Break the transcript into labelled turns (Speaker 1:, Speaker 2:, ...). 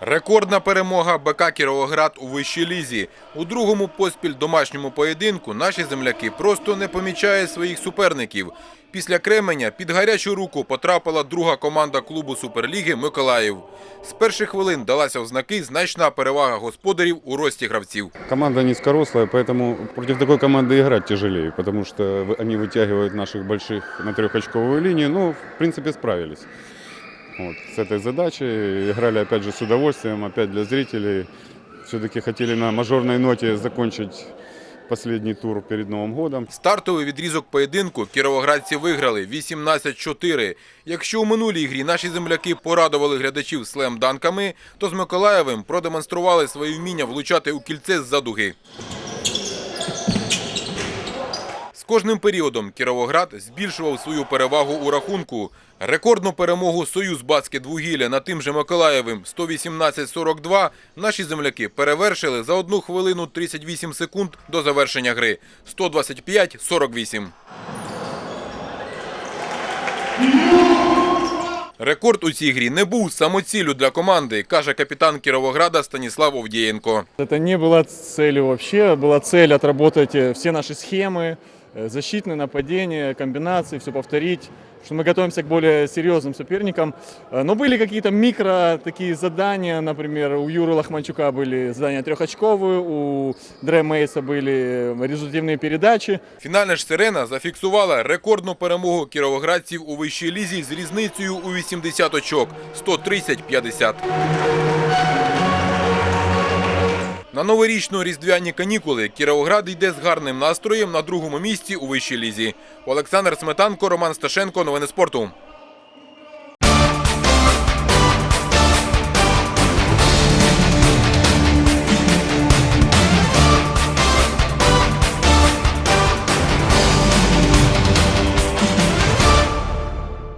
Speaker 1: Рекордна перемога БК Кіровоград у вищій лізі. У другому поспіль домашньому поєдинку наші земляки просто не помічають своїх суперників. Після Кременя під гарячу руку потрапила друга команда клубу Суперліги Миколаїв. З перших хвилин далася в знаки значна перевага господарів у рості гравців.
Speaker 2: Команда низкорослая, поэтому против такой команды играть тяжелее, потому что вы- они вытягивают наших больших на трехочковую линию. Ну, в принципе, справились вот, с этой задачей. Играли, опять же, с удовольствием, опять для зрителей. Все-таки хотели на мажорной ноте закончить последний тур перед Новым годом.
Speaker 1: Стартовий відрізок поєдинку кіровоградці виграли 18-4. Якщо у минулій грі наші земляки порадували глядачів слем-данками, то з Миколаєвим продемонстрували своє вміння влучати у кільце з-за дуги З кожним періодом Кіровоград збільшував свою перевагу у рахунку. Рекордну перемогу Союз Бацькет Вугілля над тим же Миколаєвим 118-42 наші земляки перевершили за 1 хвилину 38 секунд до завершення гри 125-48. Рекорд у цій грі не був самоціллю для команди, каже капітан Кіровограда Станіслав Овдієнко.
Speaker 3: Это не была целью вообще, была цель отработать э, все наши схемы, э, защитные нападения, комбинации, все повторить, что мы готовимся к более серьезным соперникам. Э, Но были какие-то микро такие задания, например, у Юры Лохманчука были задания трехочковые, у Дре Мейса были э, результативные передачи.
Speaker 1: Фінальна ж сирена зафіксувала рекордну перемогу кіровоградців у вищій лізі з різницею у 80 очок 130-50. На новорічно-різдвяні канікули Кіровоград йде з гарним настроєм на другому місці у вищій лізі. Олександр Сметанко, Роман Сташенко. Новини спорту.